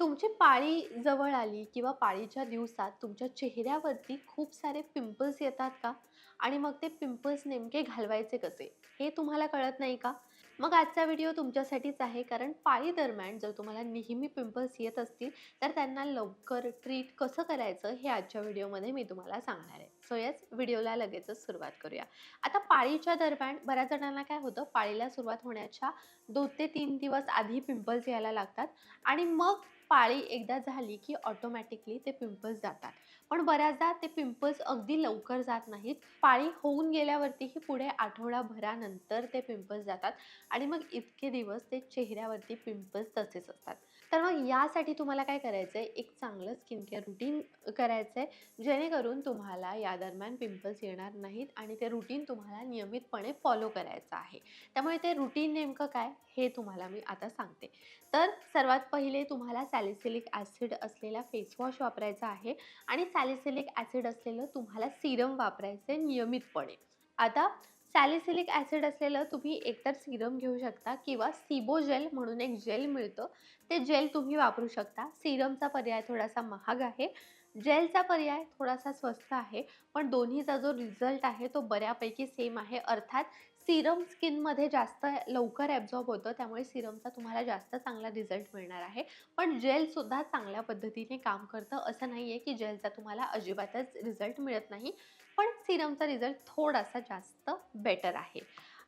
तुमची पाळी जवळ आली किंवा पाळीच्या दिवसात तुमच्या चेहऱ्यावरती खूप सारे पिंपल्स येतात का? आणि मग ते पिंपल्स नेमके घालवायचे कसे? हे तुम्हाला कळत नाही का? मग आजचा व्हिडिओ तुमच्यासाठीच आहे. कारण पाळी दरम्यान जर तुम्हाला नेहमी पिंपल्स येत असतील, तर त्यांना लवकर ट्रीट कसं करायचं हे आजच्या व्हिडिओमध्ये मी तुम्हाला सांगणार आहे. सो येस व्हिडिओला लगेचच सुरुवात करूया. आता पाळीच्या दरम्यान बऱ्याच जणांना काय होतं, पाळीला सुरुवात होण्याच्या दोन ते तीन दिवस आधी पिंपल्स यायला लागतात आणि मग पाळी एकदा झाली की ऑटोमॅटिकली ते पिंपल्स जातात. पण बऱ्याचदा ते पिंपल्स अगदी लवकर जात नाहीत. पाळी होऊन गेल्यावरतीही पुढे आठवडाभरानंतर ते पिंपल्स जातात आणि मग इतके दिवस ते चेहऱ्यावरती पिंपल्स तसेच असतात. तर मग यासाठी तुम्हाला काय करायचं आहे, एक चांगलं स्किन केअर रुटीन करायचं आहे, जेणेकरून तुम्हाला या दरम्यान पिंपल्स येणार नाहीत आणि ते रुटीन तुम्हाला नियमितपणे फॉलो करायचं आहे. त्यामुळे ते रुटीन नेमकं काय, हे तुम्हाला मी आता सांगते. तर सर्वात पहिले तुम्हाला सॅलिसिलिक ॲसिड असलेला फेसवॉश वापरायचा आहे आणि सॅलिसिलिक ॲसिड असलेलं तुम्हाला सीरम वापरायचं आहे नियमितपणे. आता सॅलिसिलिक ॲसिड असलेलं तुम्ही एकतर सीरम घेऊ शकता किंवा सिबोजेल म्हणून एक जेल मिळतं. ते जेल तुम्ही वापरू शकता. सीरमचा पर्याय थोडासा महाग आहे. जेलचा पर्याय थोडासा स्वस्त आहे. पण दोन्हीचा जो रिझल्ट आहे तो बऱ्यापैकी सेम आहे. अर्थात सीरम स्किनमध्ये जास्त लवकर ॲब्झॉर्ब होतं. त्यामुळे सिरमचा तुम्हाला जास्त चांगला रिझल्ट मिळणार आहे. पण जेलसुद्धा चांगल्या पद्धतीने काम करतं. असं नाही आहे की जेलचा तुम्हाला अजिबातच रिझल्ट मिळत नाही. पण सीरमचा रिझल्ट थोडासा जास्त बेटर आहे.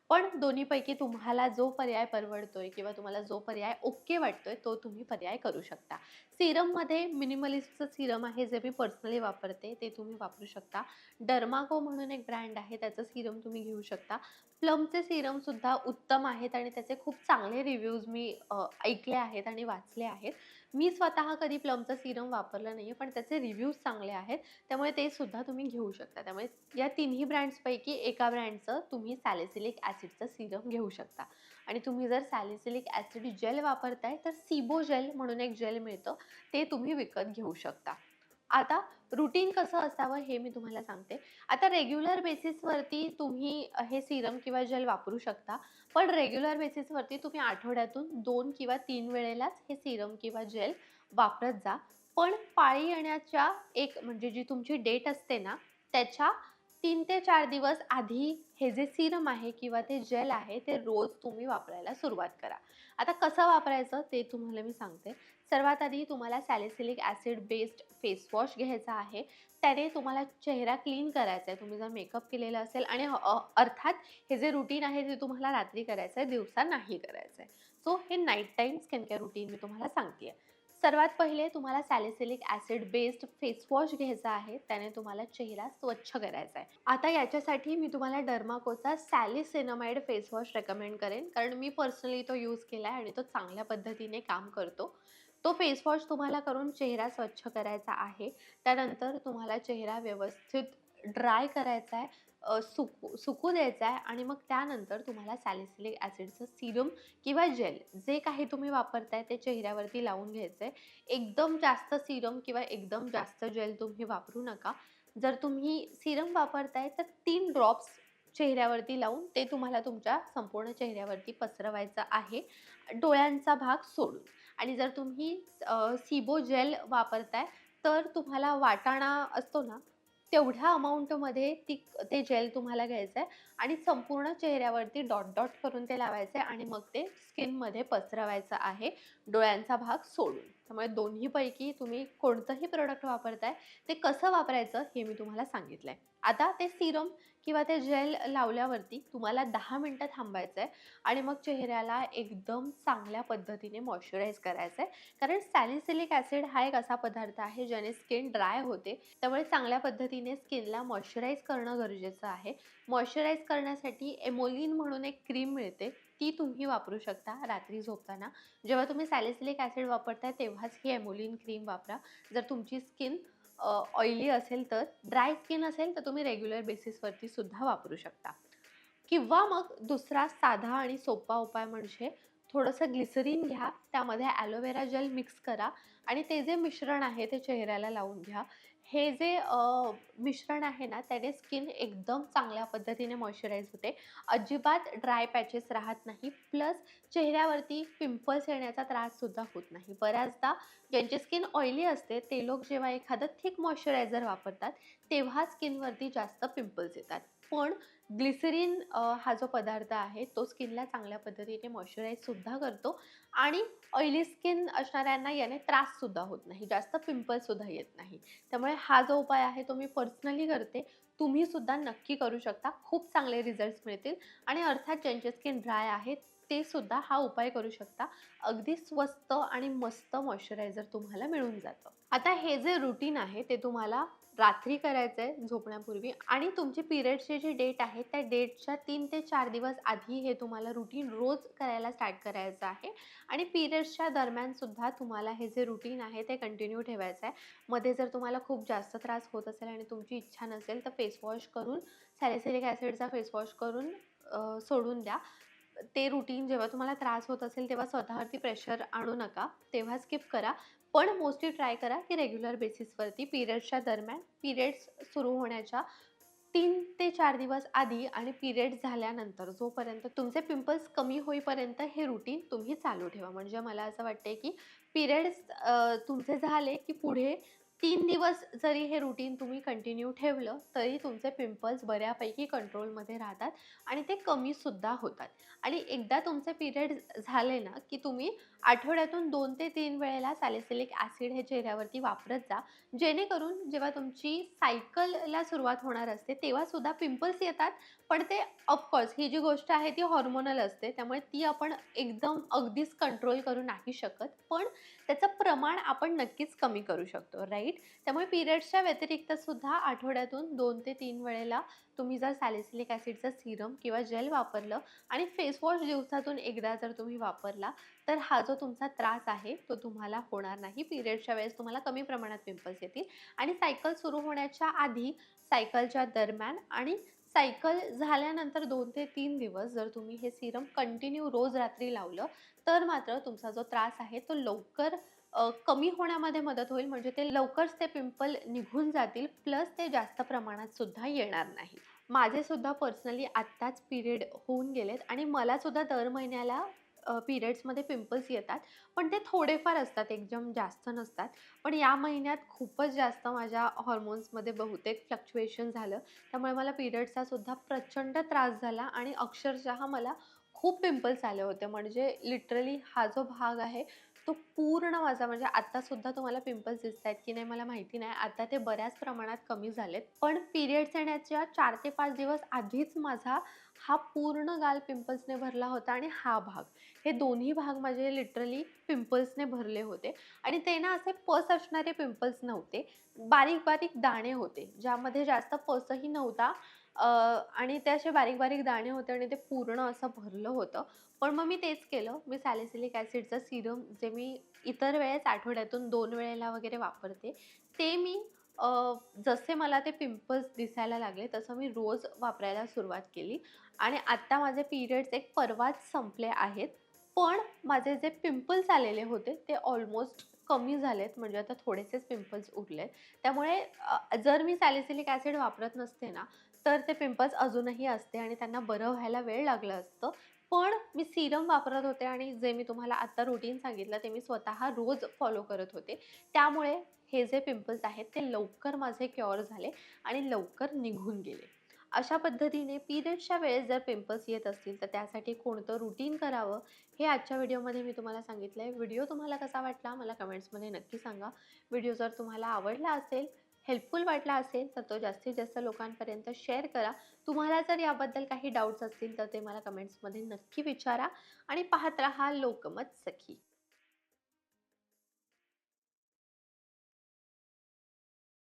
पण दोन्हीपैकी तुम्हाला जो पर्याय परवडतोय किंवा तुम्हाला जो पर्याय ओके वाटतोय, तो तुम्ही पर्याय करू शकता. सिरममध्ये मिनिमलिस्टचं सिरम आहे, जे मी पर्सनली वापरते, ते तुम्ही वापरू शकता. डर्माको म्हणून एक ब्रँड आहे, त्याचं सिरम तुम्ही घेऊ शकता. प्लमचे सिरमसुद्धा उत्तम आहेत आणि त्याचे खूप चांगले रिव्ह्यूज मी ऐकले आहेत आणि वाचले आहेत. मी स्वतः कधी प्लमचं सिरम वापरलं नाही आहे, पण त्याचे रिव्ह्यूज चांगले आहेत. त्यामुळे ते सुद्धा तुम्ही घेऊ शकता. त्यामुळे या तिन्ही ब्रँड्सपैकी एका ब्रँडचं तुम्ही सॅलिसिलिक ॲसिडचं सिरम घेऊ शकता. आणि तुम्ही जर सॅलिसिलिक ॲसिड जेल वापरताय, तर सिबोजेल म्हणून एक जेल मिळतं, ते तुम्ही विकत घेऊ शकता. आता रुटीन कसं असावं हे मी तुम्हाला सांगते. आता रेग्युलर बेसिसवरती तुम्ही हे सीरम किंवा जेल वापरू शकता. पण रेग्युलर बेसिसवरती तुम्ही आठवड्यातून दोन किंवा तीन वेळेलाच हे सीरम किंवा जेल वापरत जा. पण पाळी येण्याच्या एक म्हणजे जी तुमची डेट असते ना, त्याच्या तीन ते चार दिवस आधी हे जे सीरम आहे किंवा ते जेल आहे, ते रोज तुम्ही वापरायला सुरुवात करा. आता कसं वापरायचं ते तुम्हाला मी सांगते. सर्वात आधी तुम्हाला सॅलिसिलिक ॲसिड बेस्ड फेसवॉश घ्यायचा आहे. त्याने तुम्हाला चेहरा क्लीन करायचा आहे. तुम्ही जर मेकअप केलेला असेल आणि अर्थात हे जे रुटीन आहे ते तुम्हाला रात्री करायचं आहे, दिवसा नाही करायचं आहे. सो हे night time skin care routine मी तुम्हाला सांगते आहे. सर्वात पहिले तुम्हाला सॅलिसिलिक ॲसिड बेस्ड फेसवॉश घ्यायचा आहे. त्याने तुम्हाला चेहरा स्वच्छ करायचा आहे. आता याच्यासाठी मी तुम्हाला डर्माकोचा सॅलिसिनामाइड फेसवॉश रेकमेंड करेन. कारण मी पर्सनली तो यूज केला आहे आणि तो चांगल्या पद्धतीने काम करतो. तो फेसवॉश तुम्हाला करून चेहरा स्वच्छ करायचा आहे. त्यानंतर तुम्हाला चेहरा व्यवस्थित ड्राय करायचा आहे. सुकू सुकू द्यायचा आहे आणि मग त्यानंतर तुम्हाला सॅलिसिलिक ॲसिडचं सीरम किंवा जेल जे काही तुम्ही वापरताय ते चेहऱ्यावरती लावून घ्यायचं आहे. एकदम जास्त सीरम किंवा एकदम जास्त जेल तुम्ही वापरू नका. जर तुम्ही सीरम वापरताय, तर 3 ड्रॉप्स चेहऱ्यावरती लावून ते तुम्हाला तुमच्या संपूर्ण चेहऱ्यावरती पसरवायचं आहे, डोळ्यांचा भाग सोडून. आणि जर तुम्ही सिबो जेल वापरताय, तर तुम्हाला वाटाणा असतो ना, तेवढ्या अमाऊंटमध्ये ती ते जेल तुम्हाला घ्यायचं आहे आणि संपूर्ण चेहऱ्यावरती डॉट डॉट करून ते लावायचं आहे आणि मग ते स्किनमध्ये पसरवायचं आहे, डोळ्यांचा भाग सोडून. त्यामुळे दोन्हीपैकी तुम्ही कोणतंही प्रोडक्ट वापरताय, ते कसं वापरायचं हे मी तुम्हाला सांगितलं आहे. आता ते सिरम किंवा ते जेल लावल्यावरती तुम्हाला दहा मिनटं थांबायचं आहे आणि मग चेहऱ्याला एकदम चांगल्या पद्धतीने मॉइश्चराईज करायचं आहे. कारण सॅलिसिलिक ॲसिड हा एक असा पदार्थ आहे, ज्याने स्किन ड्राय होते. त्यामुळे चांगल्या पद्धतीने स्किनला मॉइश्चराईज करणं गरजेचं आहे. मॉइश्चराइज करण्यासाठी एमोलिन म्हणून एक क्रीम मिळते, ती तुम्ही वापरू शकता रात्री झोपताना. जेव्हा तुम्ही सॅलिसिलिक ॲसिड वापरताय, तेव्हाच ही ॲमोलिन क्रीम वापरा. जर तुमची स्किन ऑइली असेल तर. ड्राय स्किन असेल, तर तुम्ही रेग्युलर बेसिसवरती सुद्धा वापरू शकता. किंवा मग दुसरा साधा आणि सोपा उपाय म्हणजे थोडंसं ग्लिसरीन घ्या, त्यामध्ये ॲलोवेरा जेल मिक्स करा आणि ते जे मिश्रण आहे ते चेहऱ्याला लावून घ्या. हे जे मिश्रण आहे ना त्याने स्किन एकदम चांगल्या पद्धतीने मॉइश्चराईज होते. अजिबात ड्राय पॅचेस राहत नाही. प्लस चेहऱ्यावरती पिंपल्स येण्याचा त्राससुद्धा होत नाही. बऱ्याचदा ज्यांची स्किन ऑइली असते ते लोक जेव्हा एखादं थिक मॉइश्चरायझर वापरतात तेव्हा स्किनवरती जास्त पिंपल्स येतात. पण ग्लिसरीन हा जो पदार्थ आहे तो स्किनला चांगल्या पद्धतीने मॉइश्चराईजसुद्धा करतो आणि ऑइली स्किन असणाऱ्यांना याने त्राससुद्धा होत नाही. जास्त पिंपल्ससुद्धा येत नाही. त्यामुळे हा जो उपाय आहे तो मी पर्सनली करते. तुम्हीसुद्धा नक्की करू शकता. खूप चांगले रिझल्ट्स मिळतील. आणि अर्थात ज्यांचे स्किन ड्राय आहे ते सुद्धा हा उपाय करू शकता. अगदी स्वस्त आणि मस्त मॉइश्चरायझर तुम्हाला मिळून जातं. आता हे जे रुटीन आहे ते तुम्हाला रात्री करायचं आहे झोपण्यापूर्वी आणि तुमची पिरियडची जी डेट आहे त्या डेटच्या तीन ते चार दिवस आधी हे तुम्हाला रुटीन रोज करायला स्टार्ट करायचं आहे. आणि पिरियड्सच्या दरम्यानसुद्धा तुम्हाला हे जे रुटीन आहे ते कंटिन्यू ठेवायचं आहे मध्ये जर तुम्हाला खूप जास्त त्रास होत असेल आणि तुमची इच्छा नसेल तर फेसवॉश करून सॅलिसिलिक ॲसिडचा फेसवॉश करून सोडून द्या. ते रुटीन जेव्हा तुम्हाला त्रास होत असेल तेव्हा स्वतःवरती प्रेशर आणू नका. तेव्हा स्किप करा. पण मोस्टली ट्राय करा की रेग्युलर बेसिसवरती पिरियड्सच्या दरम्यान पिरियड्स सुरू होण्याच्या तीन ते चार दिवस आधी आणि पिरियड झाल्यानंतर जोपर्यंत तुमचे पिंपल्स कमी होईपर्यंत हे रुटीन तुम्ही चालू ठेवा. म्हणजे मला असं वाटते की पिरियड्स तुमचे झाले की पुढे तीन दिवस जरी हे रुटीन तुम्ही कंटिन्यू ठेवलं तरी तुमचे पिंपल्स बऱ्यापैकी कंट्रोलमध्ये राहतात आणि ते कमीसुद्धा होतात. आणि एकदा तुमचे पिरियड झाले ना की तुम्ही आठवड्यातून दोन ते तीन वेळेला सॅलिसिलिक ॲसिड हे चेहऱ्यावरती वापरत जा. जेणेकरून जेव्हा तुमची सायकलला सुरुवात होणार असते तेव्हासुद्धा पिंपल्स येतात. पण ते ऑफकोर्स ही जी गोष्ट आहे ती हॉर्मोनल असते. त्यामुळे ती आपण एकदम अगदीच कंट्रोल करू नाही शकत. पण त्याचं प्रमाण आपण नक्कीच कमी करू शकतो राईट त्यामुळे पिरियड्सच्या व्यतिरिक्त सुद्धा आठवड्यातून दोन ते तीन वेळेला तुम्ही जर सॅलिसिलिक ॲसिडचं सिरम किंवा जेल वापरलं आणि फेसवॉश दिवसातून एकदा जर तुम्ही वापरला तर हा जो तुमचा त्रास आहे तो तुम्हाला होणार नाही. पिरियडच्या वेळेस तुम्हाला कमी प्रमाणात पिंपल्स येतील आणि सायकल सुरू होण्याच्या आधी सायकलच्या दरम्यान आणि सायकल झाल्यानंतर दोन ते तीन दिवस जर तुम्ही हे सिरम कंटिन्यू रोज रात्री लावलं तर मात्र तुमचा जो त्रास आहे तो लवकर कमी होण्यामध्ये मदत होईल म्हणजे ते लवकरच ते पिंपल निघून जातील प्लस ते जास्त प्रमाणात सुद्धा येणार नाही. माझे सुद्धा पर्सनली आत्ताच पिरियड होऊन गेलेत आणि मला सुद्धा दर महिन्याला पिरियड्समध्ये पिंपल्स येतात पण ते थोडेफार असतात एकदम जास्त नसतात. पण या महिन्यात खूपच जास्त माझ्या हॉर्मोन्समध्ये बहुतेक फ्लक्च्युएशन झालं. त्यामुळे मला पिरियड्सचा सुद्धा प्रचंड त्रास झाला आणि अक्षरशः मला खूप पिंपल्स आले होते. म्हणजे लिटरली हा जो भाग आहे तो पूर्ण माझा म्हणजे आत्तासुद्धा तुम्हाला पिंपल्स दिसत आहेत की नाही मला माहिती नाही. आता ते बऱ्याच प्रमाणात कमी झालेत. पण पिरियड्स येण्याच्या चार ते पाच दिवस आधीच माझा हा पूर्ण गाल पिंपल्सने भरला होता आणि हा भाग. हे दोन्ही भाग माझे लिटरली पिंपल्सने भरले होते. आणि ते ना असे पस असणारे पिंपल्स नव्हते. बारीक बारीक दाणे होते ज्यामध्ये जास्त पसही नव्हता. आणि ते असे बारीक बारीक दाणे होते आणि ते पूर्ण असं भरलं होतं. पण मग मी तेच केलं. मी सॅलिसिलिक ॲसिडचं सिरम जे मी इतर वेळेस आठवड्यातून दोन वेळेला वगैरे वापरते ते मी जसे मला ते पिंपल्स दिसायला लागले तसं मी रोज वापरायला सुरुवात केली. आणि आत्ता माझे पिरियड्स एक परवाच संपले आहेत. पण माझे जे पिंपल्स आलेले होते ते ऑलमोस्ट कमी झालेत. म्हणजे आता थोडेसेच पिंपल्स उरलेत. त्यामुळे जर मी सॅलिसिलिक ॲसिड वापरत नसते ना तर ते पिंपल्स अजूनही असते आणि त्यांना बरं व्हायला वेळ लागलं असतं. पण मी सिरम वापरत होते आणि जे मी तुम्हाला आत्ता रुटीन सांगितलं ते मी स्वतः रोज फॉलो करत होते. त्यामुळे हे जे पिंपल्स आहेत ते लवकर माझे क्युअर झाले आणि लवकर निघून गेले. अशा पद्धतीने पिरियड्सच्या वेळेस जर पिंपल्स येत असतील तर त्यासाठी कोणतं रुटीन करावं हे आजच्या व्हिडिओमध्ये मी तुम्हाला सांगितलं आहे व्हिडिओ तुम्हाला कसा वाटला मला कमेंट्समध्ये नक्की सांगा. व्हिडिओ जर तुम्हाला आवडला असेल हेल्पफुल वाटला असेल तर तो जास्तीत जास्त लोकांपर्यंत शेअर करा. तुम्हाला जर याबद्दल काही डाऊट्स असतील तर ते मला कमेंट्समध्ये नक्की विचारा. आणि पाहत राहा लोकमत सखी.